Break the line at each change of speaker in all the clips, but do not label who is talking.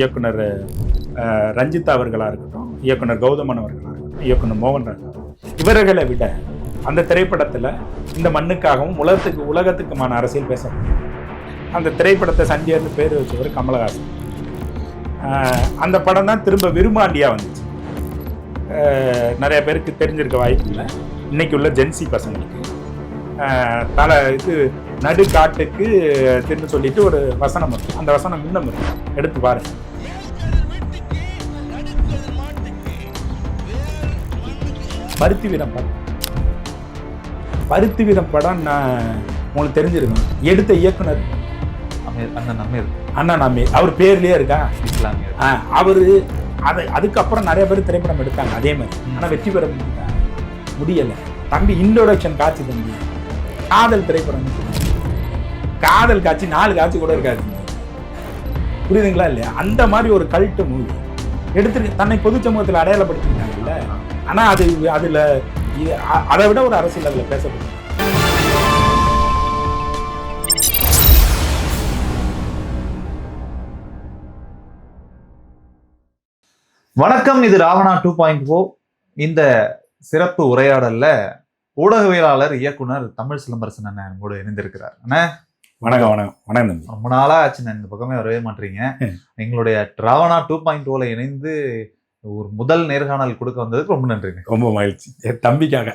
இயக்குனர் ரஞ்சித் ரஞ்சிதா அவர்களாக இருக்கட்டும் இயக்குனர் கௌதமன் அவர்களாக இருக்கட்டும் இயக்குனர் மோகன்ராஜ் இவர்களை விட அந்த திரைப்படத்தில் இந்த மண்ணுக்காகவும் உலகத்துக்கு உலகத்துக்குமான அரசியல் பேச அந்த திரைப்படத்தை சஞ்சயர்னு பேர் வச்சவர் கமலஹாசன். அந்த படம் தான் திரும்ப விரும்பாண்டியாக வந்துச்சு. நிறைய பேருக்கு தெரிஞ்சிருக்க வாய்ப்பு இல்லை. இன்னைக்கு உள்ள ஜென்சி பசங்களுக்கு. தலை இது நடு காட்டுக்கு தின்னு சொல்லிட்டு ஒரு வசனம் இருக்கு அந்த வசனம் இன்னும் இருக்கு எடுத்து பாருங்க பருத்தி வீரம் படம் பருத்தி வீரம் படம் நான் உங்களுக்கு தெரிஞ்சிருக்கணும் எடுத்த இயக்குனர்
அமீர் அண்ணன் அமீர்.
அண்ணா நாமே அவர் பேர்லயே இருக்கா?
இஸ்லாமியர்
அவரு அது அதுக்கப்புறம் நிறைய பேர் திரைப்படம் எடுத்தாங்க அதே மாதிரி. ஆனால் வெற்றி பெற முடியல. முடியல தம்பி இன்ட்ரோடக்ஷன் காட்சி தம்பி. காதல் திரைப்படம் காதல் காட்சி நாலு காட்சி கூட இருக்காது. புரியுதுங்களா இல்லையா? அந்த மாதிரி ஒரு கல்ட்டு மூவி எடுத்து தன்னை பொது சமூகத்தில் அடையாளப்படுத்திருக்காங்கல்ல ஆனா அது அதுல இது- அதை விட ஒரு அரசியல் அதுல பேசப்படுது
வணக்கம் இது ராவணா டூ பாயிண்ட் ஓ. இந்த சிறப்பு உரையாடல்ல ஊடகவியலாளர் இயக்குனர் தமிழ் சிலம்பரசன் அண்ணன் கூட இணைந்திருக்கிறார். அண்ணா
வணக்கம் வணக்கம். வணக்கம் தம்பி.
ரொம்ப நாளா ஆச்சு நான் இந்த பக்கமே வரவே மாட்டீங்க. எங்களுடைய ராவணா டூ பாயிண்ட் ஓல இணைந்து ஒரு முதல் நேர்காணல் கொடுக்க வந்ததுக்கு ரொம்ப நன்றிங்க
ரொம்ப மகிழ்ச்சி. என் தம்பிக்காக.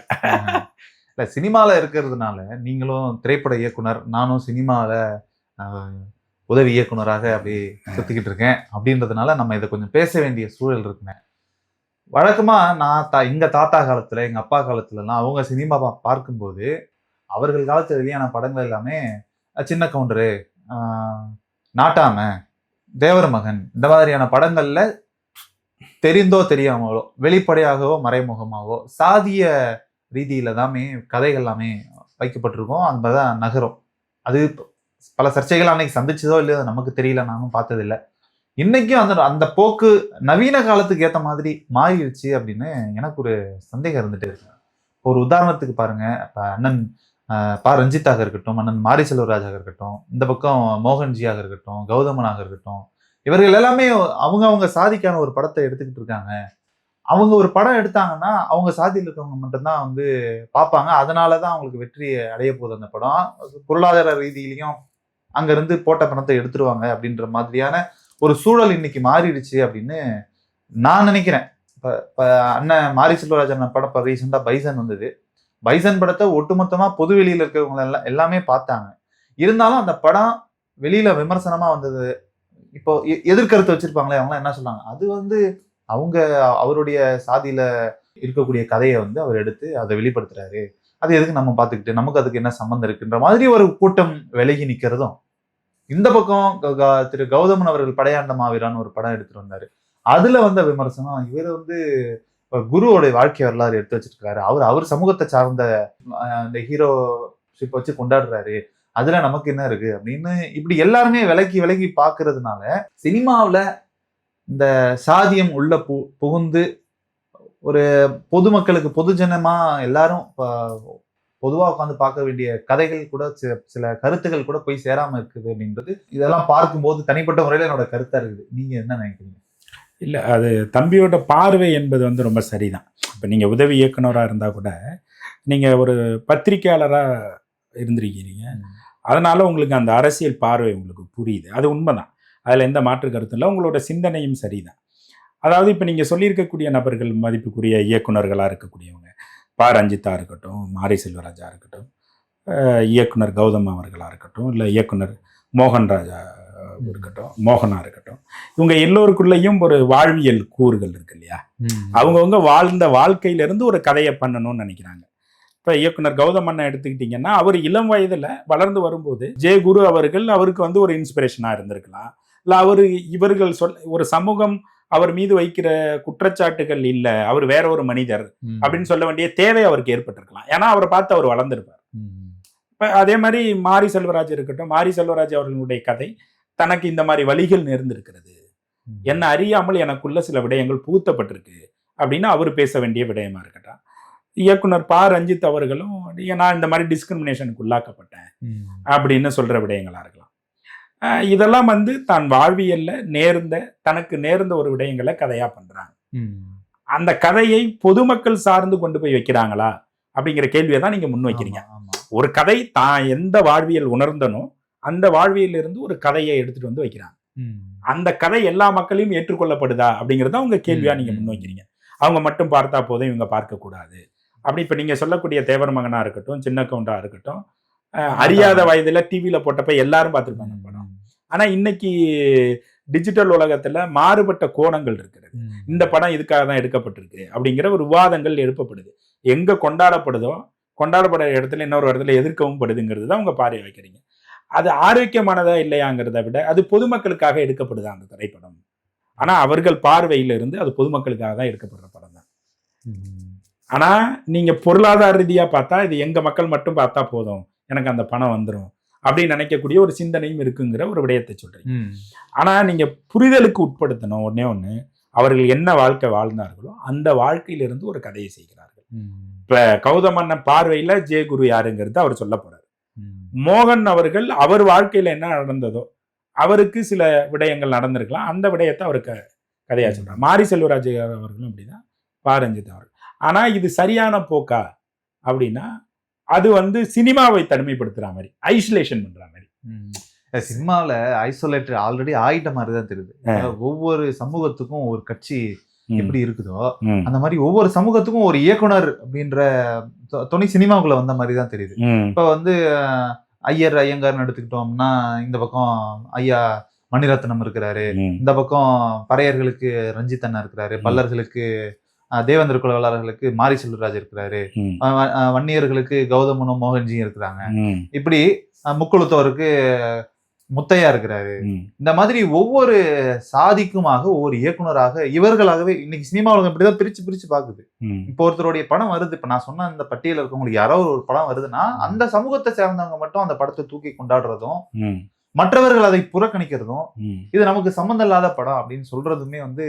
இல்ல சினிமால இருக்கிறதுனால நீங்களும் திரைப்பட இயக்குனர் நானும் சினிமால ஆஹ், உதவி இயக்குனராக அப்படி சுத்திக்கிட்டு இருக்கேன். அப்படின்றதுனால நம்ம இதை கொஞ்சம் பேச வேண்டிய சூழல் இருக்குங்க வழக்கமா நான் தா எங்க தாத்தா காலத்துல எங்க அப்பா காலத்துல எல்லாம் அவங்க சினிமா பா- பார்க்கும்போது அவர்கள் காலத்துல வெளியான படங்கள் எல்லாமே சின்ன கவுண்டரு நாட்டாம தேவர் மகன் இந்த மாதிரியான படங்கள்ல தெரிந்தோ தெரியாமலோ வெளிப்படையாகவோ மறைமுகமாகவோ சாதிய ரீதியில தாமே கதைகள் எல்லாமே வைக்கப்பட்டிருக்கும். அங்கதான் நகரும். அது பல சர்ச்சைகள் அன்னைக்கு சந்திச்சதோ இல்லையோ நமக்கு தெரியல. நானும் பார்த்ததில்ல. இன்னைக்கும் அந்த அந்த போக்கு நவீன காலத்துக்கு ஏற்ற மாதிரி மாறிடுச்சு அப்படின்னு எனக்கு ஒரு சந்தேகம் இருந்துட்டு இருக்கு. ஒரு உதாரணத்துக்கு பாருங்க. இப்ப அண்ணன் பா ரஞ்சித்தாக இருக்கட்டும் அண்ணன் மாரி செல்வராஜாக இருக்கட்டும் இந்த பக்கம் மோகன்ஜியாக இருக்கட்டும் கௌதமனாக இருக்கட்டும் இவர்கள் எல்லாமே அவங்க அவங்க சாதிக்கான ஒரு படத்தை எடுத்துக்கிட்டு இருக்காங்க. அவங்க ஒரு படம் எடுத்தாங்கன்னா அவங்க சாதியில் இருக்கவங்க மட்டும்தான் வந்து பார்ப்பாங்க. அதனால தான் அவங்களுக்கு வெற்றி அடைய போகுது அந்த படம். பொருளாதார ரீதியிலையும் அங்கேருந்து போட்ட பணத்தை எடுத்துருவாங்க அப்படின்ற மாதிரியான ஒரு சூழல் இன்னைக்கு மாறிடுச்சு அப்படின்னு நான் நினைக்கிறேன். இப்போ இப்போ அண்ணன் மாரி செல்வராஜன் படம் இப்போ ரீசெண்டாக பைசன் வந்தது. பைசன் படத்தை ஒட்டுமொத்தமா பொது வெளியில இருக்கிறவங்க எல்லாம் எல்லாமே பார்த்தாங்க. இருந்தாலும் அந்த படம் வெளியில விமர்சனமா வந்தது. இப்போ எ- எதிர்கருத்து வச்சிருப்பாங்களே அவங்க என்ன சொன்னாங்க? அது வந்து அவங்க அவருடைய சாதியில இருக்கக்கூடிய கதையை வந்து அவர் எடுத்து அதை வெளிப்படுத்துறாரு. அது எதுக்கு நம்ம பார்த்துக்கிட்டு நமக்கு அதுக்கு என்ன சம்மந்தம் இருக்குன்ற மாதிரி ஒரு கூட்டம் விலகி நிற்கிறதும் இந்த பக்கம் க- க- திரு கௌதமன் அவர்கள் படையாண்ட மாவீரான்னு ஒரு படம் எடுத்துட்டு வந்தாரு. அதுல வந்த விமர்சனம் இவர் வந்து இப்ப குருவோட வாழ்க்கை வரலாறு எடுத்து வச்சிருக்காரு. அவர் அவர் சமூகத்தை சார்ந்த அந்த ஹீரோ ஷிப் வச்சு கொண்டாடுறாரு. அதுல நமக்கு என்ன இருக்கு அப்படின்னு இப்படி எல்லாருமே விலக்கி விலகி பாக்குறதுனால சினிமாவில் இந்த சாதியம் உள்ள பு புகுந்து ஒரு பொதுமக்களுக்கு பொதுஜனமா எல்லாரும் பொதுவாக உட்காந்து பார்க்க வேண்டிய கதைகள் கூட சில சில கருத்துக்கள் கூட போய் சேராம இருக்குது அப்படின்றது இதெல்லாம் பார்க்கும்போது தனிப்பட்ட முறையில் என்னோட கருத்தா இருக்குது. நீங்க என்ன நினைக்கிறீங்க?
இல்லை அது தம்பியோட பார்வை என்பது வந்து ரொம்ப சரிதான். இப்போ நீங்கள் உதவி இயக்குனராக இருந்தால் கூட நீங்கள் ஒரு பத்திரிக்கையாளராக இருந்திருக்கிறீங்க அதனால் உங்களுக்கு அந்த அரசியல் பார்வை உங்களுக்கு புரியுது. அது உண்மைதான். அதில் எந்த மாற்று கருத்தும் இல்லை. உங்களோட சிந்தனையும் சரிதான். அதாவது இப்போ நீங்கள் சொல்லியிருக்கக்கூடிய நபர்கள் மதிப்புக்குரிய இயக்குனர்களாக இருக்கக்கூடியவங்க பா. ரஞ்சித்தா இருக்கட்டும் மாரி செல்வராஜா இருக்கட்டும் இயக்குனர் கௌதம் அவர்களாக இருக்கட்டும் இல்லை இயக்குனர் மோகன் ராஜா இருக்கட்டும் மோகனா இருக்கட்டும். இவங்க எல்லோருக்குள்ளேயும் ஒரு வாழ்வியல் கூறுகள் இருக்கு இல்லையா? அவங்கவுங்க வாழ்ந்த வாழ்க்கையிலிருந்து ஒரு கதையை பண்ணணும்னு நினைக்கிறாங்க. இப்போ இயக்குனர் கௌதம் அண்ணன் எடுத்துக்கிட்டிங்கன்னா அவர் இளம் வயதில் வளர்ந்து வரும்போது ஜெய குரு அவர்கள் அவருக்கு வந்து ஒரு இன்ஸ்பிரேஷனாக இருந்திருக்கலாம். இல்லை அவர் இவர்கள் சொல் ஒரு சமூகம் அவர் மீது வைக்கிற குற்றச்சாட்டுகள் இல்லை அவர் வேற ஒரு மனிதர். அப்படின்னு சொல்ல வேண்டிய தேவை அவருக்கு ஏற்பட்டிருக்கலாம். ஏன்னா அவரை பார்த்து அவர் வளர்ந்திருப்பார். இப்போ அதே மாதிரி மாரி செல்வராஜ் இருக்கட்டும் மாரி செல்வராஜ் அவர்களுடைய கதை தனக்கு இந்த மாதிரி வழிகள் நேர்ந்திருக்கிறது. என்ன அறியாமல் எனக்குள்ள சில விடயங்கள் புகுத்தப்பட்டிருக்கு அப்படின்னு அவர் பேச வேண்டிய விடயமா இருக்கட்டும் இயக்குனர் பா ரஞ்சித் அவர்களும் "நீங்க- நான் இந்த மாதிரி டிஸ்கிரிமினேஷனுக்கு உள்ளாக்கப்பட்டேன். அப்படின்னு சொல்ற விடயங்களா இருக்கலாம் இதெல்லாம் வந்து தான் வாழ்வியல்ல நேர்ந்த தனக்கு நேர்ந்த ஒரு விடயங்களை கதையா பண்றாங்க. அந்த கதையை பொதுமக்கள் சார்ந்து கொண்டு போய் வைக்கிறாங்களா அப்படிங்கிற கேள்வியை தான் நீங்க முன் வைக்கிறீங்க. ஒரு கதை தான் எந்த வாழ்வியல் உணர்ந்தனோ அந்த வாழ்வியல்ல இருந்து ஒரு கதையை எடுத்துட்டு வந்து வைக்கிறாங்க. அந்த கதை எல்லா மக்களையும் ஏற்றுக்கொள்ளப்படுதா அப்படிங்கறத உங்க கேள்வியா நீங்க
ம்.
முன் வைக்கிறீங்க அவங்க மட்டும் பார்த்தா போதும் இவங்க பார்க்க கூடாது அப்படி இப்ப நீங்க சொல்லக்கூடிய தேவர் மகனா இருக்கட்டும் சின்ன கவுண்டா இருக்கட்டும் அறியாத வயதுல டிவியில போட்டப்ப எல்லாரும் பார்த்திருப்பாங்க படம். ஆனா இன்னைக்கு டிஜிட்டல் உலகத்துல மாறுபட்ட கோணங்கள் இருக்கிறது. இந்த படம் இதுக்காக தான் எடுக்கப்பட்டிருக்கு அப்படிங்கிற ஒரு விவாதங்கள் எழுப்பப்படுது. எங்க கொண்டாடப்படுதோ கொண்டாடப்படுற இடத்துல இன்னொரு இடத்துல எதிர்க்கவும் படுதுங்கிறது தான் உங்க பார்வை வைக்கிறீங்க. அது ஆரோக்கியமானதா இல்லையாங்கிறத விட அது பொதுமக்களுக்காக எடுக்கப்படுதா அந்த திரைப்படம் ஆனா அவர்கள் பார்வையில இருந்து அது பொதுமக்களுக்காக தான் எடுக்கப்படுற படம் தான்
ம்.
ஆனா நீங்க பொருளாதார ரீதியா பார்த்தா இது எங்க மக்கள் மட்டும் பார்த்தா போதும் எனக்கு அந்த பணம் வந்துடும் அப்படின்னு நினைக்கக்கூடிய ஒரு சிந்தனையும் இருக்குங்கிற ஒரு விடயத்தை சொல்றீங்க
ம்.
ஆனா நீங்க புரிதலுக்கு உட்படுத்தணும் ஒண்ணே ஒண்ணு அவர்கள் என்ன வாழ்க்கை வாழ்ந்தார்களோ அந்த வாழ்க்கையிலிருந்து ஒரு கதையை செய்கிறார்கள். இப்ப கௌதமண்ணன் பார்வையில ஜெயகுரு யாருங்கிறது அவர் சொல்ல போறாரு
ம்.
மோகன் அவர்கள் அவர் வாழ்க்கையில என்ன நடந்ததோ அவருக்கு சில விடயங்கள் நடந்திருக்கலாம். அந்த விடயத்தை அவருக்கு கதையா சொல்றார். மாரி செல்வராஜ் அவர்களும் அப்படிதான் பாரஞ்சித் அவர்கள். ஆனா இது சரியான போக்கா அப்படின்னா அது வந்து சினிமாவை தனிமைப்படுத்துற மாதிரி ஐசோலேஷன் பண்ற மாதிரி.
சினிமால ஐசோலேட்டட் ஆல்ரெடி ஆயிட்ட மாதிரி தான் தெரியுது. ஒவ்வொரு சமூகத்துக்கும் ஒரு கட்சி எப்படி இருக்குதோ அந்த மாதிரி ஒவ்வொரு சமூகத்துக்கும் ஒரு இயக்குனர் அப்படின்ற துணை சினிமாக்குள்ள வந்த மாதிரி தான் தெரியுது. இப்ப வந்து ஐயர் ஐயங்கார்னு எடுத்துக்கிட்டோம்னா இந்த பக்கம் ஐயா மணிரத்னம் இருக்கிறாரு. இந்த பக்கம் பறையர்களுக்கு ரஞ்சித் அண்ணா இருக்கிறாரு. பல்லர்களுக்கு தேவேந்திர குலவலாளர்களுக்கு மாரி செல்வராஜ் இருக்கிறாரு. வன்னியர்களுக்கு கௌதமனும் மோகன்ஜியும் இருக்கிறாங்க. இப்படி முக்குளத்தோருக்கு முத்தையா இருக்கிறாரு. இந்த மாதிரி ஒவ்வொரு சாதிக்குமாக ஒவ்வொரு இயக்குனராக இவர்களாகவே இன்னைக்கு சினிமா உலகம் இப்படிதான் பிரிச்சு பிரிச்சு பாக்குது இப்போ ஒருத்தருடைய படம் வருது. இப்ப நான் சொன்ன இந்த பட்டியல இருக்கவங்களுக்கு யாரோ ஒரு படம் வருதுன்னா அந்த சமூகத்தை சேர்ந்தவங்க மட்டும் அந்த படத்தை தூக்கி கொண்டாடுறதும் மற்றவர்கள் அதை புறக்கணிக்கிறதும் இது நமக்கு சம்மந்தம் இல்லாத படம் அப்படின்னு சொல்றதுமே வந்து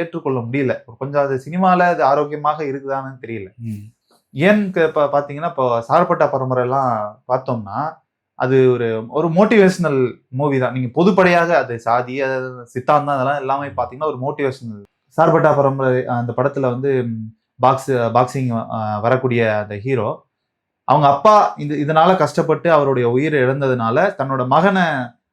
ஏற்றுக்கொள்ள முடியல. கொஞ்சம் அது சினிமால அது ஆரோக்கியமாக இருக்குதான்னு தெரியல. ஏன்னு பாத்தீங்கன்னா இப்போ சார்பட்டா பரம்பரை எல்லாம் பார்த்தோம்னா அது ஒரு ஒரு மோட்டிவேஷனல் மூவி தான். நீங்க பொதுப்படையாக அது சாதி சித்தாந்தம் அதெல்லாம் எல்லாமே பாத்தீங்கன்னா ஒரு மோட்டிவேஷனல் சார்பட்டா பரம்பரை அந்த படத்துல வந்து பாக்ஸ் பாக்ஸிங் வரக்கூடிய அந்த ஹீரோ அவங்க அப்பா இது இதனால கஷ்டப்பட்டு அவருடைய உயிரை இழந்ததுனால தன்னோட மகனை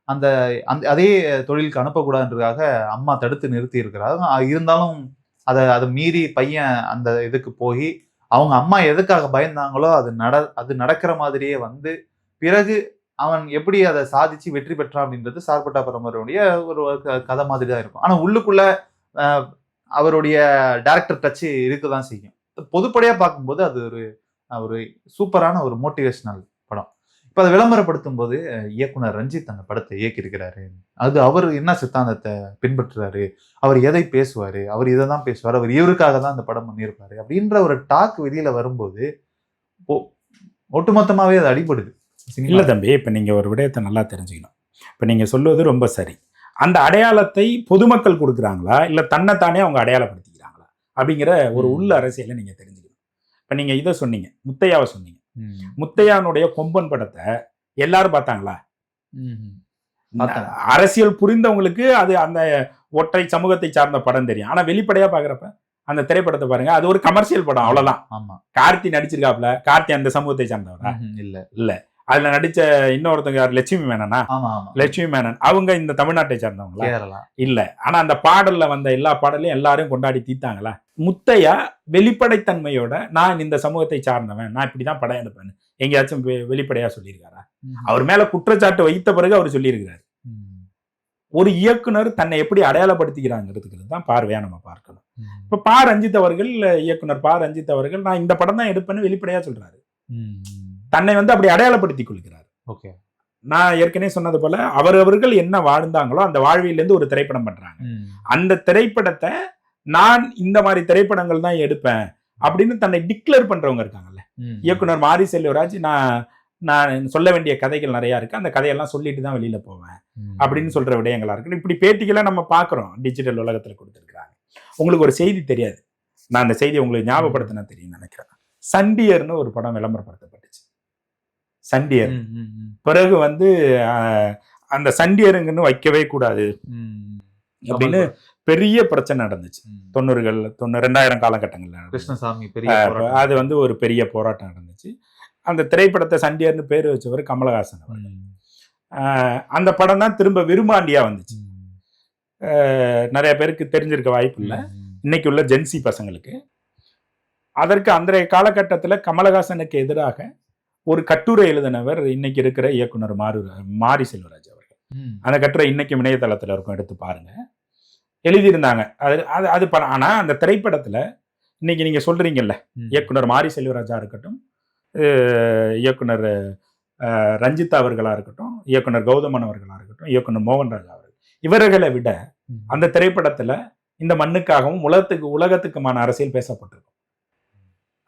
அந்த அந்த அதே தொழிலுக்கு அனுப்பக்கூடாதுன்றதுக்காக அம்மா தடுத்து நிறுத்தி இருக்கிறார் இருந்தாலும் அதை அதை மீறி பையன் அந்த இதுக்கு போய் அவங்க அம்மா எதுக்காக பயந்தாங்களோ அது நட அது நடக்கிற மாதிரியே வந்து பிறகு அவன் எப்படி அதை சாதிச்சு வெற்றி பெற்றான் அப்படின்றது சார்பட்டா பரம்பரையுடைய ஒரு க- கதை மாதிரி தான் இருக்கும். ஆனால் உள்ளுக்குள்ள அவருடைய டேரக்டர் டச்சு இருக்க தான் செய்யும். பொதுப்படையாக பார்க்கும்போது அது ஒரு ஒரு சூப்பரான ஒரு மோட்டிவேஷனல் படம். இப்போ அதை விளம்பரப்படுத்தும் போது இயக்குனர் ரஞ்சித் அந்த படத்தை இயக்கியிருக்கிறாரு. அது அவர் என்ன சித்தாந்தத்தை பின்பற்றுறாரு? அவர் எதை பேசுவார்? அவர் இதை தான் பேசுவார்? அவர் இவருக்காக தான் அந்த படம் பண்ணியிருப்பாரு? அப்படின்ற ஒரு டாக் வெளியில் வரும்போது ஒட்டுமொத்தமாகவே அது அடிபடுது.
இல்ல தம்பி இப்ப நீங்க ஒரு விடயத்தை நல்லா தெரிஞ்சுக்கணும். இப்ப நீங்க சொல்வது ரொம்ப சரி. அந்த அடையாளத்தை பொதுமக்கள் கொடுக்குறாங்களா? இல்ல தன்னைத்தானே அவங்க அடையாளப்படுத்திக்கிறாங்களா? அப்படிங்கிற ஒரு. உள்ள அரசியலை நீங்க தெரிஞ்சுக்கணும். இப்ப நீங்க இதை சொன்னீங்க முத்தையாவை சொன்னீங்க. முத்தையானுடைய கொம்பன் படத்தை எல்லாரும் பார்த்தாங்களா. அரசியல் புரிந்தவங்களுக்கு அது அந்த ஒற்றை சமூகத்தை சார்ந்த படம் தெரியும். ஆனா வெளிப்படையா பாக்குறப்ப அந்த திரைப்படத்தை பாருங்க அது ஒரு கமர்ஷியல் படம் அவ்வளவுதான்.
ஆமா.
கார்த்தி நடிச்சிருக்காப்ல கார்த்தி அந்த சமூகத்தை சார்ந்தவரா?
ம்ஹும். இல்ல.
அதுல நடிச்ச இன்னொருத்தங்க யார்? லட்சுமி மேனனா? லட்சுமி மேனன். அவங்க இந்த தமிழ்நாட்டை சார்ந்தவங்களா? இல்ல. ஆனா அந்த பாடல்ல வந்த எல்லா பாடலையும் எல்லாரும் கொண்டாடி தீத்தாங்களா முத்தையா வெளிப்படைத்தன்மையோட நான் இந்த சமூகத்தை சார்ந்தவன் நான் இப்படிதான் படம் எடுப்பேன் எங்கேயாச்சும் வெளிப்படையா சொல்லியிருக்காரா? அவர் மேல குற்றச்சாட்டு வைத்த பிறகு அவர் சொல்லியிருக்கிறார். ஒரு இயக்குனர் தன்னை எப்படி அடையாளப்படுத்திக்கிறாங்கிறதுக்கு தான் பார்வையா நம்ம பார்க்கணும். இப்ப பா. ரஞ்சித் அவர்கள் இயக்குனர் பா. ரஞ்சித் அவர்கள் நான் இந்த படம் தான் எடுப்பேன்னு வெளிப்படையா சொல்றாரு. தன்னை வந்து அப்படி அடையாளப்படுத்திக் கொள்கிறார்.
ஓகே.
நான் ஏற்கனவே சொன்னது போல அவரவர்கள் என்ன வாழ்ந்தாங்களோ அந்த வாழ்விலிருந்து ஒரு திரைப்படம் பண்றாங்க. அந்த திரைப்படத்தை நான் இந்த மாதிரி திரைப்படங்கள் தான் எடுப்பேன் அப்படின்னு தன்னை டிக்ளேர் பண்றவங்க இருக்காங்கல்ல. இயக்குனர் மாரி செல்வராஜ் நான் நான் சொல்ல வேண்டிய கதைகள் நிறைய இருக்கு. அந்த கதையெல்லாம் சொல்லிட்டு தான் வெளியில போவேன். அப்படின்னு சொல்ற விடயங்களா இருக்கு இப்படி பேட்டிகளை நம்ம பார்க்குறோம். டிஜிட்டல் உலகத்துல கொடுத்துருக்காங்க உங்களுக்கு ஒரு செய்தி தெரியாது. நான் அந்த செய்தியை உங்களுக்கு ஞாபகப்படுத்தினா தெரியும் நினைக்கிறேன். சண்டியர்னு ஒரு படம் விளம்பரப்படுத்தப்பட்டுச்சு சண்டியர். பிறகு வந்து அந்த சண்டியருங்கன்னு வைக்கவே கூடாது. அப்படின்னு பெரிய பிரச்சனை நடந்துச்சு. தொண்ணூறுகள் தொண்ணூறு ரெண்டாயிரம் காலகட்டங்கள்ல.
கிருஷ்ணசாமி பெரிய.
அது வந்து ஒரு பெரிய போராட்டம் நடந்துச்சு அந்த திரைப்படத்தை சண்டியர்னு பேர் வச்சவர் கமலஹாசன் அந்த படம் தான் திரும்ப விரும்பாண்டியா வந்துச்சு நிறைய பேருக்கு தெரிஞ்சிருக்க வாய்ப்பு இல்லை. இன்னைக்கு உள்ள ஜென்சி பசங்களுக்கு அதற்கு அன்றைய காலகட்டத்தில் கமலஹாசனுக்கு எதிராக ஒரு கட்டுரை எழுதினவர் இன்னைக்கு இருக்கிற இயக்குனர் மாறு மாரி செல்வராஜ் அவர்கள். அந்த கட்டுரை இன்னைக்கு இணையதளத்தில் இருக்கும் எடுத்து பாருங்க எழுதியிருந்தாங்க அது அது அது ப- ஆனா அந்த திரைப்படத்துல இன்னைக்கு நீங்க சொல்றீங்கல்ல. இயக்குனர் மாரி செல்வராஜா இருக்கட்டும் இயக்குனர் ரஞ்சித் அவர்களா இருக்கட்டும் இயக்குனர் கௌதமன் அவர்களா இருக்கட்டும் இயக்குனர் மோகன்ராஜ் அவர்கள் இவர்களை விட. அந்த திரைப்படத்துல இந்த மண்ணுக்காகவும் உலகத்துக்கு உலகத்துக்குமான அரசியல் பேசப்பட்டிருக்கும்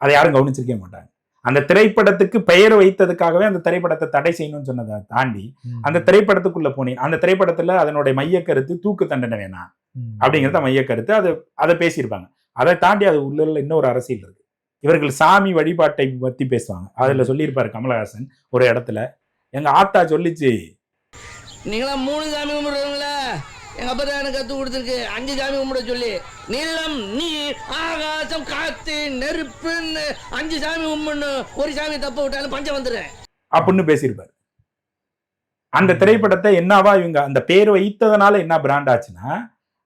அதை யாரும் கவனிச்சிருக்க மாட்டாங்க அந்த திரைப்படத்துக்கு பெயர் வைத்ததுக்காகவே அந்த திரைப்படத்தை தடை செய்யணும்னு சொன்னதை தாண்டி. அந்த திரைப்படத்துக்குள்ள போனீங்க அந்த திரைப்படத்துல அதனுடைய மைய கருத்து தூக்கு தண்டனை வேணாம். அப்படிங்கிறத மைய கருத்து அது அதை பேசியிருப்பாங்க. அதை தாண்டி அது உள்ள இன்னொரு அரசியல் இருக்கு. இவர்கள் சாமி வழிபாட்டை பத்தி பேசுவாங்க. அதுல சொல்லியிருப்பாரு கமலஹாசன் ஒரு இடத்துல. எங்க ஆத்தா சொல்லிச்சு
நீங்களாம் மூணு சாமி கும்பிடுறவங்களா? எங்க அப்பா தான் எனக்கு கத்து கொடுத்துருக்கு அஞ்சு சாமி கும்பிட சொல்லி நிலம் நீர் ஆகாசம் காத்து நெருப்புன்னு அஞ்சு சாமி கும்பிடணும் ஒரு சாமி தப்பு விட்டாலும் பஞ்சம் வந்துடுறேன்
அப்படின்னு பேசியிருப்பாரு. அந்த திரைப்படத்தை என்னவா இவங்க அந்த பேர் வைத்ததுனால என்ன பிராண்ட் ஆச்சுன்னா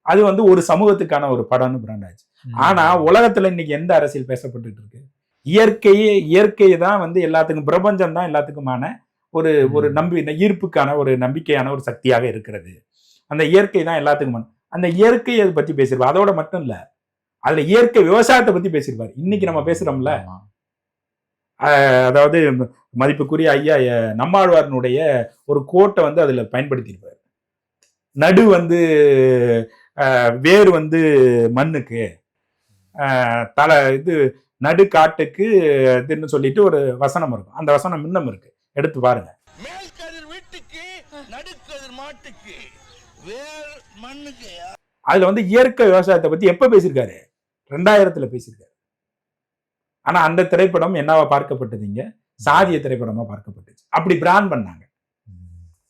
அது வந்து ஒரு சமூகத்துக்கான ஒரு படம்னு பிராண்ட் ஆச்சு. ஆனா உலகத்துல இன்னைக்கு எந்த அரசியல் பேசப்பட்டுட்டு இருக்கு? இயற்கையே இயற்கையை தான் வந்து எல்லாத்துக்கும் பிரபஞ்சம் தான் எல்லாத்துக்குமான ஒரு ஒரு நம்பி ஈர்ப்புக்கான ஒரு நம்பிக்கையான ஒரு சக்தியாக இருக்கிறது. அந்த இயற்கை தான் எல்லாத்துக்குமான அந்த இயற்கையை பத்தி பேசியிருப்பார். அதோட மட்டும் இல்ல. அதுல இயற்கை விவசாயத்தை பத்தி பேசியிருப்பார். இன்னைக்கு நம்ம. அஹ் அதாவது மதிப்புக்குரிய ஐயா நம்மாழ்வாரனுடைய ஒரு கோட்டை வந்து அதுல பயன்படுத்தியிருப்பார். நடு வந்து வேர் வந்து மண்ணுக்கு தலை இது நடு காட்டுக்கு இதுன்னு சொல்லிட்டு ஒரு வசனம் இருக்கும். அந்த வசனம் இன்னும் இருக்கு. எடுத்து பாருங்க
மேல் கதிர் வீட்டுக்கு நடுக்கதிர் மாட்டுக்கு வேர் மண்ணுக்கு.
அதுல வந்து இயற்கை விவசாயத்தை பத்தி எப்ப பேசியிருக்காரு? ரெண்டாயிரத்துல பேசியிருக்காரு. ஆனா அந்த திரைப்படம் என்னவா பார்க்கப்பட்டதுங்க சாதிய திரைப்படமா பார்க்கப்பட்டுச்சு. அப்படி பிராண்ட் பண்ணாங்க.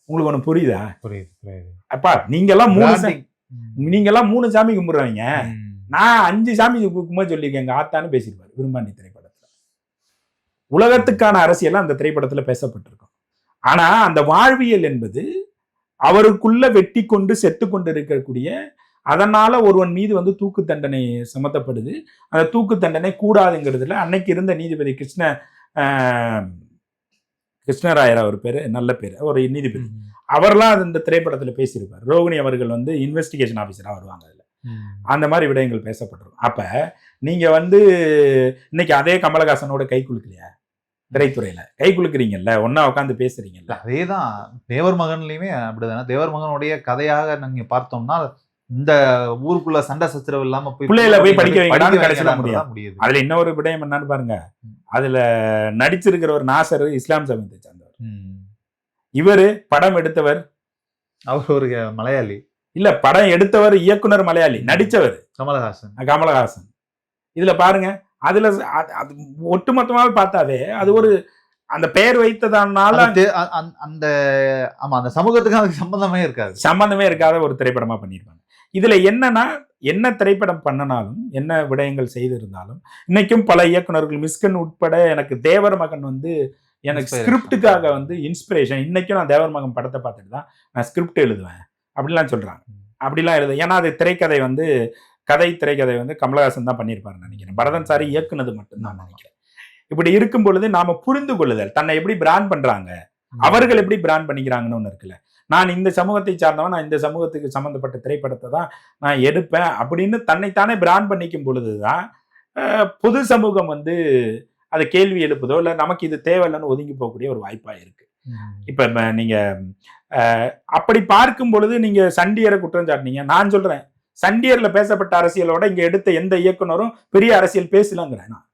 உங்களுக்கு ஒண்ணு புரியுதா?
புரியுது புரியுது.
அப்பா நீங்க எல்லாம் மூணு. நீங்க எல்லாம் மூணு சாமி கும்பிடுறவங்க. நான் அஞ்சு சாமி கும்பிடும்போது சொல்லியிருக்கேன். எங்க ஆத்தான்னு பேசியிருப்பாரு. விரும்பாண்டி திரைப்படத்துல. உலகத்துக்கான அரசியல் அந்த திரைப்படத்துல பேசப்பட்டிருக்கும். ஆனா அந்த வாழ்வியல் என்பது அவருக்குள்ள வெட்டி கொண்டு செத்து கொண்டு இருக்கக்கூடிய அதனால ஒருவன் மீது வந்து தூக்கு தண்டனை சுமத்தப்படுது. அந்த தூக்கு தண்டனை கூடாதுங்கிறதுல அன்னைக்கு இருந்த நீதிபதி கிருஷ்ண கிருஷ்ணராயர் அவர் பேரு நல்ல பேர் ஒரு நீதிபதி. அவர்லாம் அது இந்த திரைப்படத்துல பேசியிருப்பார். ரோகிணி அவர்கள் வந்து இன்வெஸ்டிகேஷன் ஆஃபீஸரா வருவாங்க அதுல. அந்த மாதிரி விடயங்கள் பேசப்பட்டிருக்கும். அப்ப நீங்க வந்து இன்னைக்கு அதே கமலஹாசனோட கை குலுக்கலையா? திரைத்துறையில. கை குலுக்குறீங்கல்ல ஒன்னா உட்காந்து பேசுறீங்கல்ல.
அதேதான் தேவர் மகன்லயுமே அப்படிதானே. தேவர் மகனுடைய கதையாக நீங்க பார்த்தோம்னா இந்த ஊருக்குள்ள சண்டை சச்சரவு இல்லாம போய்
பிள்ளைகளை போய் படிக்க
படிக்க
கடைசியில
முடியாது.
அதுல இன்னொரு விடயம் என்னன்னு பாருங்க. அதுல நடிச்சிருக்கிற ஒரு நாசர் இஸ்லாம் சமயத்தை சார்ந்தவர். இவரு படம் எடுத்தவர்
அவர் ஒரு மலையாளி.
இல்ல படம் எடுத்தவர் இயக்குனர் மலையாளி நடிச்சவர்.
கமலஹாசன்.
கமலஹாசன். இதுல பாருங்க அதுல அது- ஒட்டுமொத்தமாவே பார்த்தாவே அது ஒரு அந்த பெயர் வைத்ததனால
அந்த ஆமா அந்த சமூகத்துக்கு அதுக்கு சம்பந்தமே இருக்காது.
சம்பந்தமே இருக்காத ஒரு திரைப்படமா பண்ணியிருப்பாங்க. இதுல என்னன்னா என்ன திரைப்படம் பண்ணனாலும் என்ன விடயங்கள் செய்திருந்தாலும் இன்னைக்கும் பல இயக்குனர்கள் மிஸ்கன் உட்பட எனக்கு தேவர் மகன் வந்து எனக்கு. ஸ்கிரிப்டுக்காக வந்து இன்ஸ்பிரேஷன் இன்னைக்கும் நான் தேவர் மகன் படத்தை பார்த்துட்டு தான் நான் ஸ்கிரிப்ட் எழுதுவேன். அப்படிலாம் சொல்றாங்க. அப்படிலாம் எழுது ஏன்னா அது திரைக்கதை வந்து கதை திரைக்கதை வந்து கமலஹாசன் தான் பண்ணியிருப்பாருன்னு நினைக்கிறேன். பரதன் சாரி இயக்குனது மட்டும்தான் நினைக்கிறேன். இப்படி இருக்கும் பொழுது நாம புரிந்து கொள்ளுதல் தன்னை எப்படி பிராண்ட் பண்றாங்க அவர்கள் எப்படி பிராண்ட் பண்ணிக்கிறாங்கன்னு ஒன்று இருக்குல்ல. நான் இந்த சமூகத்தை சார்ந்தவன் நான் இந்த சமூகத்துக்கு சம்மந்தப்பட்ட திரைப்படத்தை தான் நான் எடுப்பேன் அப்படின்னு தன்னைத்தானே பிராண்ட் பண்ணிக்கும் பொழுதுதான் அஹ், பொது சமூகம் வந்து அதை கேள்வி எழுப்புதோ இல்லை நமக்கு இது தேவையில்லைன்னு ஒதுங்கி போகக்கூடிய ஒரு வாய்ப்பா இருக்கு. இப்ப ம- நீங்க அஹ், அப்படி பார்க்கும் பொழுது நீங்க சண்டியரை குற்றம் சாட்டினீங்க. நான் சொல்றேன் சண்டியர்ல பேசப்பட்ட அரசியலோட இங்க எடுத்த எந்த இயக்குனரும் பெரிய அரசியல் பேசலங்கிறேன் நான்.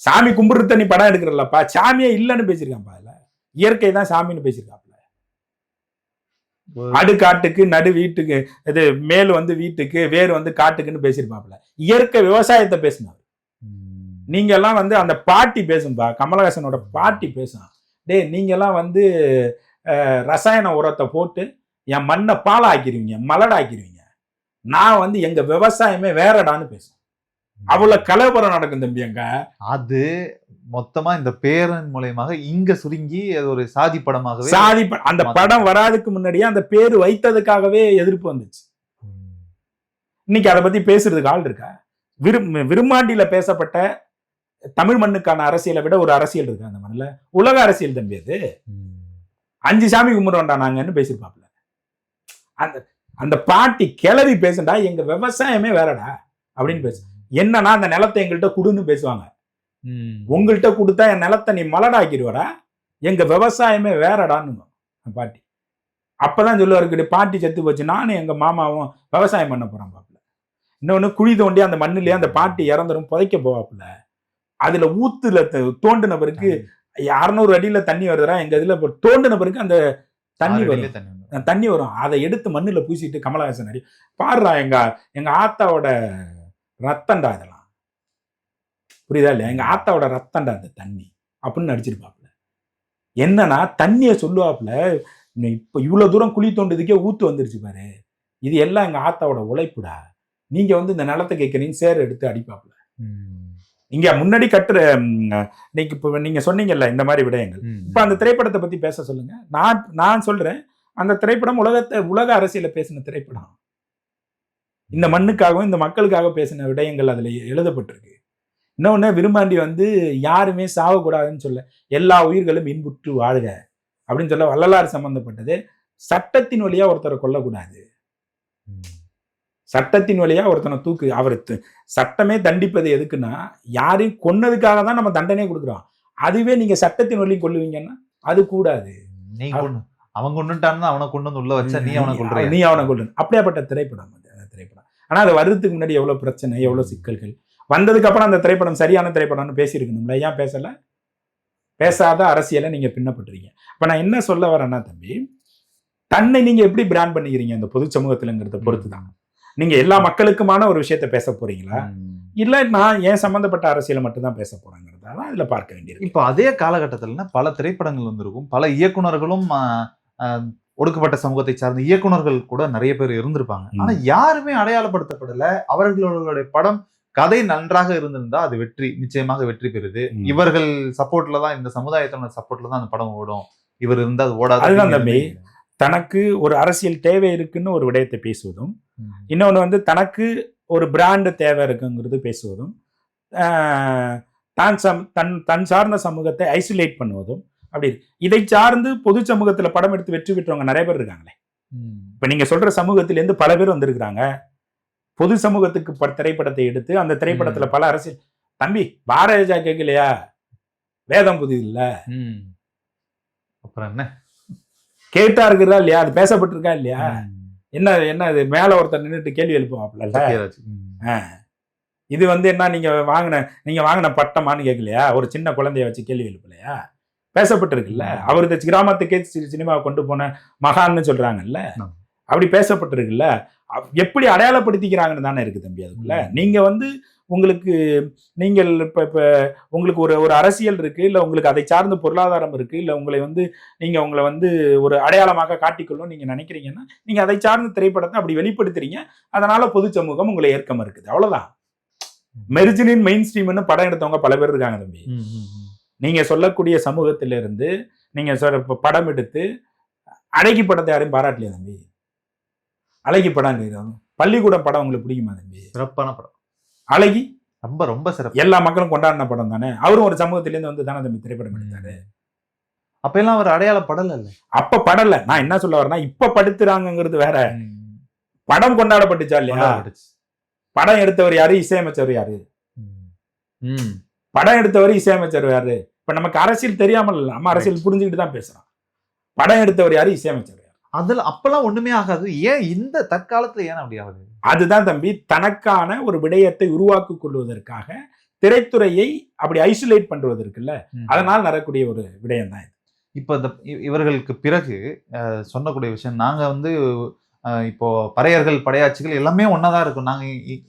சாமி கும்பிடுறத நீ படம் எடுக்கிறல்லப்பா சாமியே இல்லைன்னு பேசியிருக்கான்ப்பா அதுல. இயற்கை தான் சாமின்னு பேசியிருக்காப்ல காட்டுக்கு நடு வீட்டுக்கு இது மேல் வந்து வீட்டுக்கு வேறு வந்து காட்டுக்குன்னு பேசியிருப்பாப்ல இயற்கை விவசாயத்தை பேசினார். நீங்க எல்லாம் வந்து அந்த பாட்டி பேசும்பா. கமலஹாசனோட பாட்டி பேசும் டேய் நீங்க எல்லாம் வந்து ரசாயன உரத்தை போட்டு என் மண்ணை பாலாக்கிடுவீங்க மலடாக்கிடுவீங்க நான் வந்து எங்க விவசாயமே வேறடான்னு பேசுவேன். அவ்வளவு கலவரம் நடக்கும் தம்பி அங்க.
அது மொத்தமா இந்த பேரன் மூலயமாக இங்க சுருங்கி அது ஒரு சாதி படமாகவே
சாதி அந்த படம் வராதுக்கு முன்னாடியே அந்த பேர் வைத்ததுக்காகவே எதிர்ப்பு வந்துச்சு. இன்னைக்கு அதை பத்தி பேசுறதுக்கு ஆள் இருக்கா? விரும் விரும்மாண்டியில பேசப்பட்ட தமிழ் மண்ணுக்கான அரசியலை விட ஒரு அரசியல் இருக்கு அந்த மண்ணில்? உலக அரசியல் தம்பி அது. அஞ்சு சாமி கும்பிடுவோம்டா நாங்கன்னு பேசியிருப்பாப்ல. அந்த அந்த பாட்டி கிளவி பேசுண்டா எங்க விவசாயமே வேறடா அப்படின்னு பேசு. என்னன்னா அந்த நிலத்தை எங்கள்கிட்ட குடுன்னு பேசுவாங்க. உங்கள்கிட்ட கொடுத்தா என் நிலத்தை நீ மலடாக்கிடுவடா எங்க விவசாயமே வேறடான்னு அந்த பாட்டி. அப்பதான் சொல்லுவாரு "கிட்ட பாட்டி செத்து போச்சு நானும் எங்க மாமாவும் விவசாயம் பண்ண போறோம் பாப்புல. இன்னொன்னு குழி தோண்டி அந்த மண்ணுலயே அந்த பாட்டி இறந்துரும் புதைக்க போவாப்புல. அதுல ஊத்துல தோண்டின பிறகு அறுநூறு அடியில தண்ணி வருதுடா எங்க இதுல தோண்டின பிறகு அந்த தண்ணி
அடியிலே தண்ணி
வரும். அதை எடுத்து மண்ணுல பூசிட்டு கமலஹாசன் அடி பாடுறா எங்க எங்க ஆத்தாவோட ரத்தம்டா இதெல்லாம். புரியுதா இல்லையா? எங்க ஆத்தாவோட ரத்தம்டா அந்த தண்ணி அப்படின்னு நடிச்சிருப்பாப்புல. என்னன்னா தண்ணியை சொல்லுவாப்புல இப்ப இவ்வளவு தூரம் குழி தோண்டதுக்கே ஊத்து வந்துருச்சு பாரு. இது எல்லாம் எங்க ஆத்தாவோட உழைப்புடா. நீங்க வந்து இந்த நிலத்தை கேட்கறீங்க சேர் எடுத்து அடிப்பாப்புல. இங்க முன்னாடி கட்டுற இன்னைக்கு இப்ப நீங்க சொன்னீங்கல்ல இந்த மாதிரி விடயங்கள். இப்ப அந்த திரைப்படத்தை பத்தி பேச சொல்லுங்க. நான் நான் சொல்றேன் அந்த திரைப்படம் உலகத்தை உலக அரசியல பேசின திரைப்படம். இந்த மண்ணுக்காகவும் இந்த மக்களுக்காக பேசின விடயங்கள் அதில் எழுதப்பட்டிருக்கு. இன்னொன்னு விரும்பாண்டி வந்து யாருமே சாவக்கூடாதுன்னு சொல்ல எல்லா உயிர்களும் இன்புற்று வாழ்க அப்படின்னு சொல்ல வள்ளலாறு சம்பந்தப்பட்டது. சட்டத்தின் வழியா ஒருத்தரை கொல்லக்கூடாது. சட்டத்தின் வழியா ஒருத்தனை தூக்கு அவர் சட்டமே தண்டிப்பது எதுக்குன்னா யாரையும் கொன்னதுக்காக தான் நம்ம தண்டனை கொடுக்குறோம். அதுவே நீங்க சட்டத்தின் வழி கொள்ளுவீங்கன்னா அது கூடாது.
நீ அவன் கொண்டுட்டான்னு அவனை கொண்டு வந்து உள்ள வச்சா நீ அவனை கொள்ற
நீ அவனை கொள்ளு அப்படியாப்பட்ட திரைப்படம் அந்த திரைப்படம். ஆனா அது வர்றதுக்கு முன்னாடி எவ்வளவு பிரச்சனை எவ்வளவு சிக்கல்கள்? வந்ததுக்கு அப்புறம் அந்த திரைப்படம் சரியான திரைப்படம்னு பேசியிருக்கணும்ல? ஏன் பேசல? பேசாத அரசியலை நீங்க பின்னப்பட்டுறீங்க அப்ப நான் என்ன சொல்ல வரேன்னா தம்பி தன்னை நீங்க எப்படி பிராண்ட் பண்ணிக்கிறீங்க அந்த பொது சமூகத்துலங்கிறத பொறுத்து தான். நீங்க எல்லா மக்களுக்குமான ஒரு விஷயத்த பேச போறீங்களா? இல்ல நான் ஏன் சம்பந்தப்பட்ட அரசியலை மட்டும் தான் பேச போறேங்கிறதால அதுல பார்க்க வேண்டியிருக்கு.
இப்போ அதே காலகட்டத்துல பல திரைப்படங்கள் வந்திருக்கும். பல ஆ, ஒடுக்கப்பட்ட சமூகத்தை சார்ந்த இயக்குனர்கள் கூட நிறைய பேர் இருந்திருப்பாங்க. ஆனா யாருமே அடையாளப்படுத்தப்படல அவர்களுடைய படம் கதை நன்றாக இருந்திருந்தா அது வெற்றி நிச்சயமாக வெற்றி பெறுது. இவர்கள் சப்போர்ட்ல தான் இந்த சமுதாயத்தோட சப்போர்ட்ல தான் அந்த படம் ஓடும் இவர் இருந்தா அது ஓடாது
அதுதான் தம்பி. தனக்கு ஒரு அரசியல் தேவை இருக்குன்னு ஒரு விடயத்தை பேசுவதும். இன்னொன்று வந்து தனக்கு ஒரு பிராண்டு தேவை இருக்குங்கிறது பேசுவதும் தான் சம் தன் தன் சார்ந்த சமூகத்தை ஐசோலேட் பண்ணுவதும் அப்படி. இதை சார்ந்து பொது சமூகத்துல படம் எடுத்து வெற்றி பெற்றவங்க நிறைய பேர் இருக்காங்களே.
ம்.
இப்ப நீங்க சொல்ற சமூகத்திலேருந்து பல பேர் வந்திருக்கிறாங்க. பொது சமூகத்துக்கு ப- திரைப்படத்தை எடுத்து அந்த திரைப்படத்துல பல அரசியல் தம்பி பாரதிஜா கேட்கலையா? வேதம் புது இல்ல
ம். அப்புறம் என்ன?
கேட்டா இருக்கிறதா இல்லையா? அது பேசப்பட்டிருக்கா இல்லையா. என்ன என்ன இது? மேல ஒருத்தர் நின்னுட்டு கேள்வி எழுப்புவாப்ல. இது வந்து என்ன நீங்க வாங்கின நீங்க வாங்கின பட்டமான்னு கேட்கலையா? ஒரு சின்ன குழந்தைய வச்சு கேள்வி எழுப்பலையா? பேசப்பட்டிருக்குல்ல? அவர் இந்த கிராமத்துக்கே சி- சினிமாவை கொண்டு போன மகான்னு சொல்றாங்கல்ல. அப்படி பேசப்பட்டிருக்குல்ல? எப்படி அடையாளப்படுத்திக்கிறாங்கன்னு தானே இருக்கு தம்பி அதுக்குள்ள. நீங்க வந்து உங்களுக்கு நீங்கள் இப்ப இப்ப உங்களுக்கு ஒரு ஒரு அரசியல் இருக்கு இல்ல உங்களுக்கு அதை சார்ந்த பொருளாதாரம் இருக்கு இல்ல உங்களை வந்து நீங்க உங்களை வந்து ஒரு அடையாளமாக காட்டிக்கொள்ளும் நீங்க நினைக்கிறீங்கன்னா நீங்க அதை சார்ந்த திரைப்படத்தை அப்படி வெளிப்படுத்துறீங்க. அதனால பொது சமூகம் உங்களை ஏற்க மறுக்குது. அவ்வளவுதான். மெர்ஜினின் மெயின் ஸ்ட்ரீம்னு படம் எடுத்தவங்க பல பேர் இருக்காங்க தம்பி.
ம். ம். ம்.
நீங்க சொல்லக்கூடிய சமூகத்திலிருந்து நீங்க சொல்ற இப்ப படம் எடுத்து அழகி படத்தை யாரையும் பாராட்டலையா தம்பி? அழகி படம் பள்ளிக்கூடம் படம் உங்களுக்கு பிடிக்குமா தம்பி?
சிறப்பான படம்.
அழகி?
ரொம்ப ரொம்ப சிறப்பு.
எல்லா மக்களும் கொண்டாடின படம் தானே? அவரும் ஒரு சமூகத்திலேருந்து வந்து தானே தம்பி திரைப்படம் எடுத்தாரு.
அப்ப எல்லாம் அவர் அடையாளப்படல இல்ல?
அப்ப படல. நான் என்ன சொல்ல வரேன்னா இப்ப படுத்துறாங்கிறது வேற. படம் கொண்டாடப்பட்டுச்சா இல்லையா? படம் எடுத்தவர் யாரு? இசையமைச்சவர் யாரு?
ம்.
படம் எடுத்தவர் இசையமைச்சர் யாரு? இப்ப நமக்கு அரசியல் தெரியாமல் இல்ல. நம்ம அரசியல் புரிஞ்சுக்கிட்டு தான் பேசுறோம். படம் எடுத்தவர் யாரு? இசையமைச்சர் யாரு?
அதுல அப்பெல்லாம் ஒண்ணுமே ஆகாது. ஏன் இந்த தற்காலத்துல ஏன் அப்படி ஆகுது?
அதுதான் தம்பி தனக்கான ஒரு விடயத்தை உருவாக்கிக் கொள்வதற்காக திரைத்துறையை அப்படி ஐசோலேட் பண்றதற்குல்ல. அதனால் நடக்கக்கூடிய ஒரு விடயம் தான்
இப்ப இந்த இவர்களுக்கு பிறகு சொன்னக்கூடிய விஷயம் நாங்க வந்து இப்போ பறையர்கள் படையாட்சிகள் எல்லாமே ஒன்னாதான் இருக்கும். நாங்க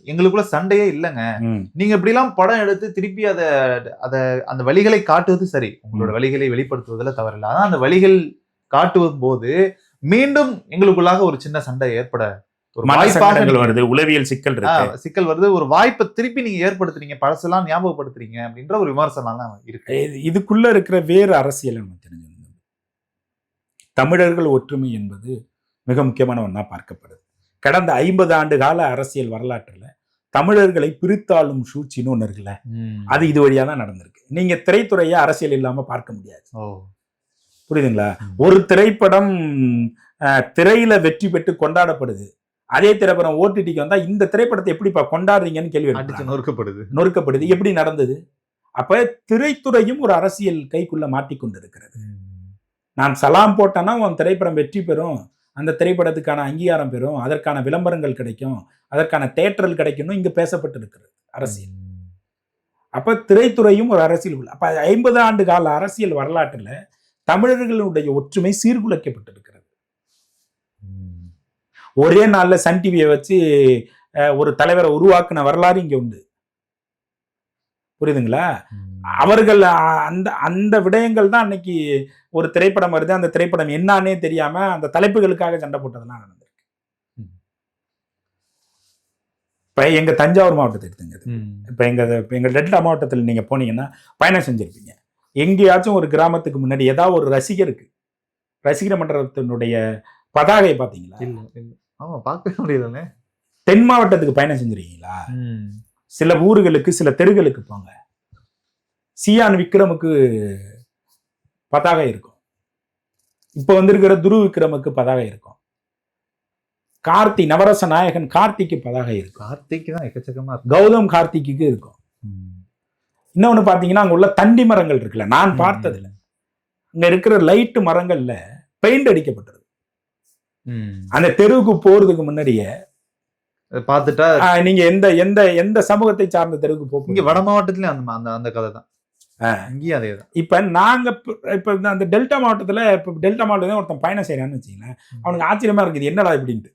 எங்களுக்குள்ள சண்டையே இல்லைங்க. நீங்க இப்படி எல்லாம் படம் எடுத்து திருப்பி அதை அத அந்த வழிகளை காட்டுவது சரி. உங்களோட வழிகளை வெளிப்படுத்துவதில் தவறில்லை ஆனா அந்த வழிகள் காட்டுவது போது மீண்டும் எங்களுக்குள்ளாக ஒரு சின்ன சண்டை ஏற்பட ஒரு வாய்ப்பாக
வருது. உளவியல் சிக்கல்
சிக்கல் வருது. ஒரு வாய்ப்பை திருப்பி நீங்க ஏற்படுத்துறீங்க. பழசெல்லாம் ஞாபகப்படுத்துறீங்க அப்படின்ற ஒரு விமர்சனம்லாம் இருக்கு.
இது- இதுக்குள்ள இருக்கிற வேறு அரசியல் நம்ம தெரிஞ்சுக்கணும்? தமிழர்கள் ஒற்றுமை என்பது மிக முக்கியமான ஒன்றா பார்க்கப்படுது. கடந்த ஐம்பது ஆண்டு கால அரசியல் வரலாற்றுல தமிழர்களை பிரித்தாளும் சூழ்ச்சின்னு ஒன்று இருக்குல்ல அது இது வழியா தான் நடந்திருக்கு. நீங்க திரைத்துறையை அரசியல் இல்லாம பார்க்க முடியாது. புரியுதுங்களா. ஒரு திரைப்படம் திரையில வெற்றி பெற்று கொண்டாடப்படுது. அதே திரைப்படம் ஓடிடிக்கு வந்தா இந்த திரைப்படத்தை எப்படிப்பா கொண்டாடுறீங்கன்னு கேள்வி.
நொறுக்கப்படுது.
நொறுக்கப்படுது. எப்படி நடந்தது? அப்ப திரைத்துறையும் ஒரு அரசியல் கைக்குள்ள மாட்டிக்கொண்டிருக்கிறது நான் சலாம் போட்டேன்னா உன் திரைப்படம் வெற்றி பெறும். அந்த திரைப்படத்துக்கான அங்கீகாரம் பெறும் அதற்கான விளம்பரங்கள் கிடைக்கும் அதற்கான தேட்டர்கள் கிடைக்கும்னு இங்க பேசப்பட்டிருக்கிறது அரசியல். அப்ப திரைத்துறையும் ஒரு அரசியல் உள்ள அப்ப ஐம்பது ஆண்டு கால அரசியல் வரலாற்றுல தமிழர்களுடைய ஒற்றுமை சீர்குலைக்கப்பட்டிருக்கிறது. ஒரே நாள்ல சன் டிவியை வச்சு ஒரு தலைவரை உருவாக்குன வரலாறு இங்க உண்டு. புரியுதுங்களா? அவர்கள் அந்த அந்த விடயங்கள் தான் அன்னைக்கு ஒரு திரைப்படம் வருது. அந்த திரைப்படம் என்னானே தெரியாம அந்த தலைப்புகளுக்காக சண்டை போட்டதெல்லாம் நடந்திருக்கு. இப்ப எங்க தஞ்சாவூர் மாவட்டத்தை எடுத்துங்க.
ம்.
இப்ப எங்க இப்ப எங்க டெல்டா மாவட்டத்தில் நீங்க போனீங்கன்னா பயணம் செஞ்சிருப்பீங்க. எங்கேயாச்சும் ஒரு கிராமத்துக்கு முன்னாடி ஏதாவது ஒரு ரசிகருக்கு ரசிகர் மன்றத்தினுடைய பதாகை பாத்தீங்களா
இல்ல இல்ல. ஆமா பார்க்கவே முடியலண்ணே.
தென் மாவட்டத்துக்கு பயணம் செஞ்சிருக்கீங்களா? சில ஊர்களுக்கு சில தெருகளுக்கு போங்க. சியான் விக்ரமுக்கு பதாகை இருக்கும். இப்போ வந்திருக்கிற துரு விக்ரமுக்கு பதாகை இருக்கும். கார்த்தி நவரச நாயகன் கார்த்திக்கு பதாகை இருக்கும்.
கார்த்திக் தான் எக்கச்சக்கமா இருக்கு
கௌதம் கார்த்திக்கு இருக்கும். இன்னொன்னு பாத்தீங்கன்னா அங்க உள்ள தண்டி மரங்கள் இருக்குல்ல நான் பார்த்ததுல அங்க இருக்கிற லைட் மரங்கள்ல பெயிண்ட் அடிக்கப்பட்டிருக்கு அந்த தெருவுக்கு போறதுக்கு முன்னாடியே
பார்த்துட்டா
நீங்க எந்த எந்த எந்த சமூகத்தை சார்ந்த தெருவுக்கு போக
இங்க வட மாவட்டத்துலயும் அந்த அந்த அந்த கதை தான். இங்கேயும் அதே தான்
இப்ப நாங்க இப்ப- இப்ப இந்த அந்த டெல்டா மாவட்டத்துல இப்ப டெல்டா மாவட்டத்துல ஒருத்தன் பயணம் செய்யறான்னு வச்சுங்களேன் அவனுக்கு ஆச்சரியமா இருக்குது என்னடா இப்படின்ட்டு.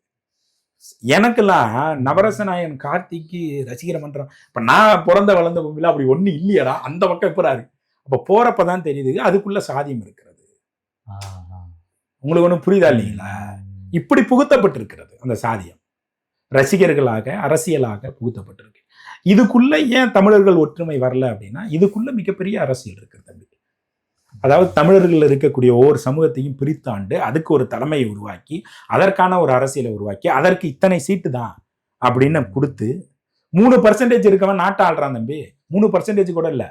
எனக்கெல்லாம் நவரசநாயகன் கார்த்திக்கு ரசிகர் மன்றம். இப்ப நான் பிறந்த வளர்ந்த பூமியில அப்படி ஒண்ணு இல்லையடா அந்த பக்கம் எப்படா இருக்கு அப்ப போறப்பதான் தெரியுது அதுக்குள்ள சாதியம் இருக்கிறது. உங்களுக்கு ஒண்ணும் புரியுதா இல்லைங்களா? இப்படி புகுத்தப்பட்டிருக்கிறது அந்த சாதியம். ரசிகர்களாக அரசியலாக புகுத்தப்பட்டிருக்கு. இதுக்குள்ள ஏன் தமிழர்கள் ஒற்றுமை வரல அப்படின்னா இதுக்குள்ள மிகப்பெரிய அரசியல் இருக்குது தம்பி. அதாவது தமிழர்கள் இருக்கக்கூடிய ஒவ்வொரு சமூகத்தையும் பிரித்தாண்டு அதுக்கு ஒரு தலைமையை உருவாக்கி அதற்கான ஒரு அரசியலை உருவாக்கி அதற்கு இத்தனை சீட்டு தான் அப்படின்னு கொடுத்து மூணு பர்சன்டேஜ் இருக்கவன் நாட்டை ஆள்றான் தம்பி. மூணு பர்சன்டேஜ் கூட இல்லை.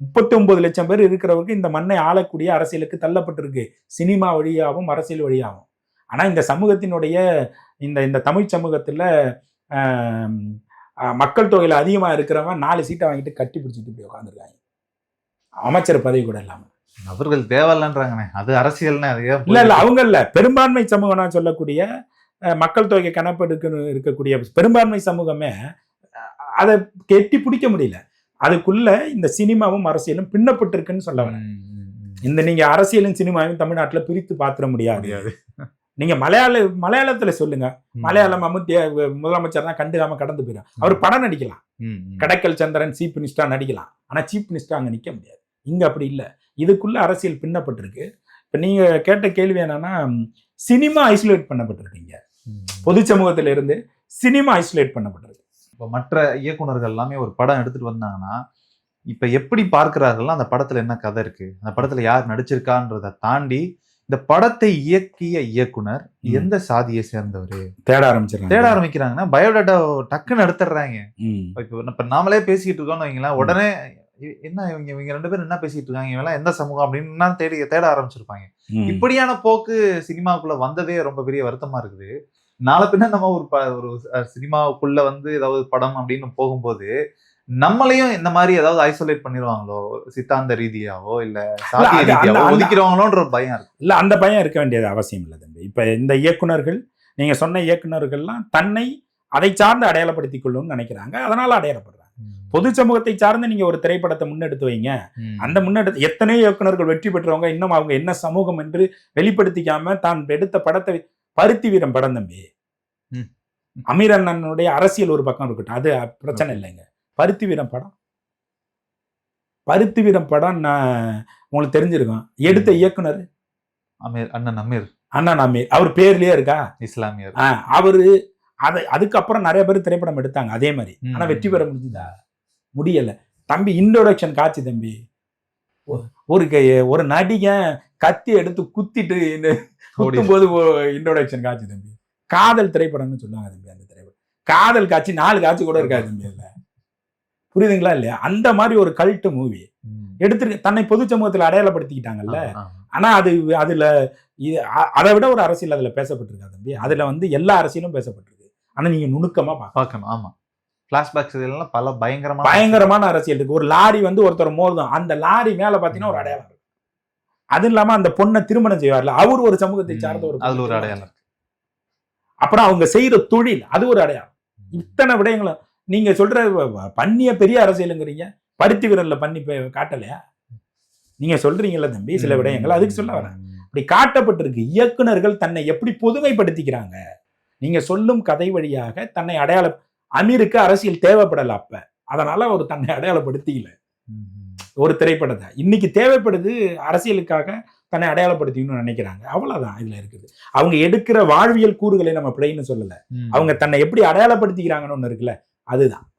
முப்பத்தி ஒன்பது லட்சம் பேர் இருக்கிறவருக்கு இந்த மண்ணை ஆளக்கூடிய அரசியலுக்கு தள்ளப்பட்டிருக்கு. சினிமா வழியாகவும் அரசியல் வழியாகவும் ஆனால் இந்த சமூகத்தினுடைய இந்த இந்த தமிழ் சமூகத்தில் மக்கள் தொகையில அதிகமா இருக்கிறவன் நாலு சீட்டை வாங்கிட்டு கட்டி பிடிச்சிட்டு இப்படி உட்காந்துருக்காங்க அமைச்சர் பதவி கூட இல்லாம.
அவர்கள் தேவையில்லன்றாங்கண்ணே அது அரசியல்னே அது
இல்ல இல்ல அவங்க இல்ல. பெரும்பான்மை சமூகம் நான் சொல்லக்கூடிய மக்கள் தொகை கணப்பெடுக்க இருக்கக்கூடிய பெரும்பான்மை சமூகமே அதை கெட்டி பிடிக்க முடியல. அதுக்குள்ள இந்த சினிமாவும் அரசியலும் பின்னப்பட்டிருக்குன்னு சொல்ல வரேன். இந்த நீங்க அரசியலும் சினிமாவையும் தமிழ்நாட்டுல பிரித்து பாத்திர முடியாது.
முடியாது.
நீங்க மலையாள மலையாளத்துல சொல்லுங்க. மலையாளம் மம்முட்டி முதலமைச்சர் தான் கண்டுக்காம கடந்து போயிடும் அவர் படம் நடிக்கலாம். கடக்கல் சந்திரன் சீஃப் மினிஸ்டரா நடிக்கலாம். ஆனா சீஃப் மினிஸ்டர் அங்க நிக்க முடியாது. இங்க அப்படி இல்ல. இதுக்குள்ள அரசியல் பின்னப்பட்டிருக்கு. இப்ப நீங்க கேட்ட கேள்வி என்னன்னா சினிமா ஐசோலேட் பண்ணப்பட்டிருக்கீங்க. பொது சமூகத்தில இருந்து சினிமா ஐசோலேட் பண்ணப்பட்டிருக்கு.
இப்ப மற்ற இயக்குனர்கள் எல்லாமே ஒரு படம் எடுத்துட்டு வந்தாங்கன்னா இப்ப எப்படி பார்க்கிறார்கள்னா அந்த படத்துல என்ன கதை இருக்கு? அந்த படத்துல யார் நடிச்சிருக்கான்றத தாண்டி இந்த படத்தை இயக்கிய இயக்குனர். எந்த சாதியை சேர்ந்தவர்
தேட ஆரம்பிச்சிடறாங்க
தேட ஆரம்பிக்கிறாங்கன்னா பயோடேட்டா டக்குன்னு எடுத்துடுறாங்க. இப்ப இப்ப நாமளே பேசிக்கிட்டு இருக்கோம்னு வைங்களேன் உடனே என்ன இவங்க இவங்க ரெண்டு பேரும் என்ன பேசிட்டு இருக்காங்க இவங்க எல்லாம் எந்த சமூகம் அப்படின்னு தேடி தேட ஆரம்பிச்சிருப்பாங்க. இப்படியான போக்கு சினிமாவுக்குள்ள வந்ததே ரொம்ப பெரிய வருத்தமா இருக்குது நாளை பின்ன நம்ம ஒரு ஒரு சினிமாவுக்குள்ள வந்து ஏதாவது படம் அப்படின்னு போகும்போது நம்மளையும் இந்த மாதிரி ஏதாவது ஐசோலேட் பண்ணிடுவாங்களோ? சித்தாந்த ரீதியாவோ? இல்ல சாதிய ரீதியாவோ? பயம் இருக்கு.
இல்ல அந்த பயம் இருக்க வேண்டியது அவசியம் இல்லை தம்பி. இப்ப இந்த இயக்குனர்கள் நீங்க சொன்ன இயக்குனர்கள்லாம் தன்னை அதை சார்ந்து அடையாளப்படுத்திக் கொள்ளணும்னு நினைக்கிறாங்க. அதனால அடையாளப்படுறாங்க. பொது சமூகத்தை சார்ந்து நீங்க ஒரு திரைப்படத்தை முன்னெடுத்து வைங்க. அந்த முன்னெடுத்து எத்தனையோ இயக்குனர்கள் வெற்றி பெற்றவங்க இன்னும் அவங்க என்ன சமூகம் என்று வெளிப்படுத்திக்காம தான் எடுத்த படத்தை பருத்தி வீரம் படம் தம்பி. அமீர் அண்ணனுடைய அரசியல் ஒரு பக்கம் இருக்கட்டும். அது பிரச்சனை. இல்லைங்க. பருத்தி வீரம் படம். பருத்தி வீரம் படம் நான் உங்களுக்கு தெரிஞ்சிருக்கும். எடுத்த இயக்குனர்?
அமீர் அண்ணன் அமீர்.
அண்ணா நாமே அவர் பேர்லயே இருக்கா?
இஸ்லாமியர்.
அவரு அது அதுக்கப்புறம் நிறைய பேர் திரைப்படம் எடுத்தாங்க அதே மாதிரி. ஆனா வெற்றி பெற முடிஞ்சுதா? முடியல. தம்பி இன்ட்ரோடக்ஷன் காட்சி தம்பி. ஒரு ஒரு நடிகன் கத்தி எடுத்து குத்திட்டு குத்தும் போது இன்ட்ரோடக்ஷன் காட்சி தம்பி. காதல் திரைப்படம்னு சொல்லுவாங்க தம்பி அந்த திரைப்படம். காதல் காட்சி நாலு காட்சி கூட இருக்காது தம்பி அதுல. புரியுதுங்களா இல்லையா? அந்த மாதிரி ஒரு கல்ட்டு மூவி
ம்.
எடுத்து தன்னை பொது சமூகத்துல அடையாளப்படுத்திக்கிட்டாங்கல்ல?
ஆ, ஆ.
ஆனா அது அதுல அதை விட ஒரு அரசியல் அதுல பேசப்பட்டிருக்கா தம்பி. அதுல வந்து எல்லா அரசியலும் பேசப்பட்டிருக்கு. ஆனா நீங்க நுணுக்கமா பார்க்கணும்
பார்க்கணும் ஆமா. பிளாஷ்பேக்ஸ் இதெல்லாம் பல பயங்கரமான
பயங்கரமான அரசியல் இருக்கு. ஒரு லாரி வந்து ஒருத்தர் மோதும். அந்த லாரி மேல பாத்தீங்கன்னா ஒரு அடையாளம் இருக்கு. அது இல்லாம அந்த பொண்ணை திருமணம் செய்வார்ல. அவர் ஒரு சமூகத்தை. சார்ந்த ஒரு
அதுல ஒரு. அடையாளம் இருக்கு.
அப்புறம் அவங்க செய்யற தொழில் அது ஒரு அடையாளம். இத்தனை விடயங்களும் நீங்க சொல்ற பண்ணிய பெரிய அரசியலுங்கிறீங்க. பருத்தி விரல்ல பண்ணி காட்டலையா? நீங்க சொல்றீங்கல்ல தம்பி சில விடயங்கள். அதுக்கு சொல்ல வரேன். இப்படி காட்டப்பட்டிருக்கு. இயக்குனர்கள் தன்னை எப்படி பொதுமைப்படுத்திக்கிறாங்க? நீங்க சொல்லும் கதை வழியாக தன்னை அடையாள அமீருக்கு அரசியல் தேவைப்படல அப்ப. அதனால அவர் தன்னை அடையாளப்படுத்திக்கல. ஒரு திரைப்படத்தை. இன்னைக்கு தேவைப்படுது அரசியலுக்காக தன்னை அடையாளப்படுத்திக்கணும்னு நினைக்கிறாங்க. அவ்வளவுதான் இதுல இருக்குது. அவங்க எடுக்கிற வாழ்வியல் கூறுகளை நம்ம பிழைன்னு சொல்லல. அவங்க தன்னை எப்படி அடையாளப்படுத்திக்கிறாங்கன்னு ஒண்ணு இருக்குல்ல. அதுதான்.